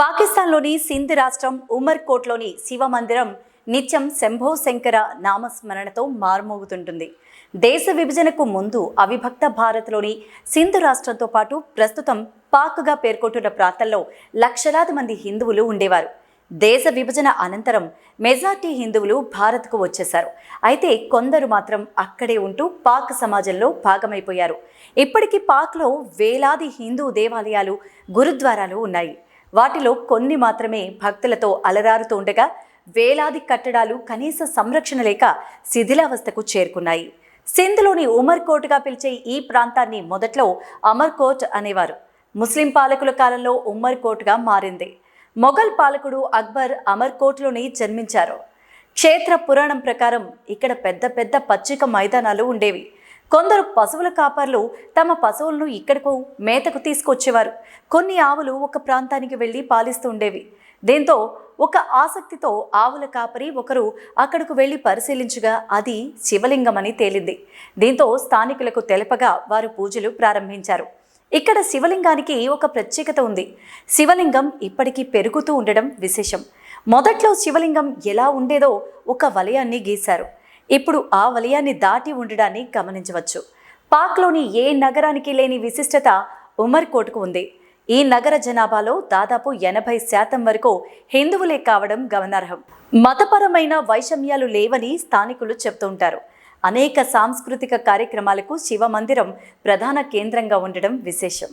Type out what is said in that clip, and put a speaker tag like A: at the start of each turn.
A: పాకిస్తాన్లోని సింధ్ రాష్ట్రం ఉమర్ కోట్లోని శివ మందిరం నిత్యం శంభో శంకర నామస్మరణతో మార్మోగుతుంటుంది. దేశ విభజనకు ముందు అవిభక్త భారత్లోని సింధు రాష్ట్రంతో పాటు ప్రస్తుతం పాక్గా పేర్కొంటున్న ప్రాంతంలో లక్షలాది మంది హిందువులు ఉండేవారు. దేశ విభజన అనంతరం మెజార్టీ హిందువులు భారత్కు వచ్చేశారు. అయితే కొందరు మాత్రం అక్కడే ఉంటూ పాక్ సమాజంలో భాగమైపోయారు. ఇప్పటికీ పాక్లో వేలాది హిందూ దేవాలయాలు గురుద్వారాలు ఉన్నాయి. వాటిలో కొన్ని మాత్రమే భక్తులతో అలరారుతూ ఉండగా వేలాది కట్టడాలు కనీస సంరక్షణ లేక శిథిలావస్థకు చేరుకున్నాయి. సింధ్లోని ఉమర్కోట్గా పిలిచే ఈ ప్రాంతాన్ని మొదట్లో అమర్కోట్ అనేవారు. ముస్లిం పాలకుల కాలంలో ఉమ్మర్కోట్గా మారింది. మొఘల్ పాలకుడు అక్బర్ అమర్కోట్లోని జన్మించారు. క్షేత్ర పురాణం ప్రకారం ఇక్కడ పెద్ద పెద్ద పచ్చిక మైదానాలు ఉండేవి. కొందరు పశువుల కాపర్లు తమ పశువులను ఇక్కడకు మేతకు తీసుకొచ్చేవారు. కొన్ని ఆవులు ఒక ప్రాంతానికి వెళ్ళి పాలిస్తూ ఉండేవి. దీంతో ఒక ఆసక్తితో ఆవుల కాపరి ఒకరు అక్కడకు వెళ్ళి పరిశీలించగా అది శివలింగమని తేలింది. దీంతో స్థానికులకు తెలపగా వారు పూజలు ప్రారంభించారు. ఇక్కడ శివలింగానికి ఒక ప్రత్యేకత ఉంది. శివలింగం ఇప్పటికీ పెరుగుతూ ఉండడం విశేషం. మొదట్లో శివలింగం ఎలా ఉండేదో ఒక వలయాన్ని గీశారు. ఇప్పుడు ఆ వలయాన్ని దాటి ఉండడాన్ని గమనించవచ్చు. పాక్లోని ఏ నగరానికి లేని విశిష్టత ఉమర్ కోట్కు ఉంది. ఈ నగర జనాభాలో దాదాపు ఎనభై శాతం వరకు హిందువులే కావడం గమనార్హం. మతపరమైన వైషమ్యాలు లేవని స్థానికులు చెప్తుంటారు అనేక సాంస్కృతిక కార్యక్రమాలకు శివ మందిరం ప్రధాన కేంద్రంగా ఉండడం విశేషం.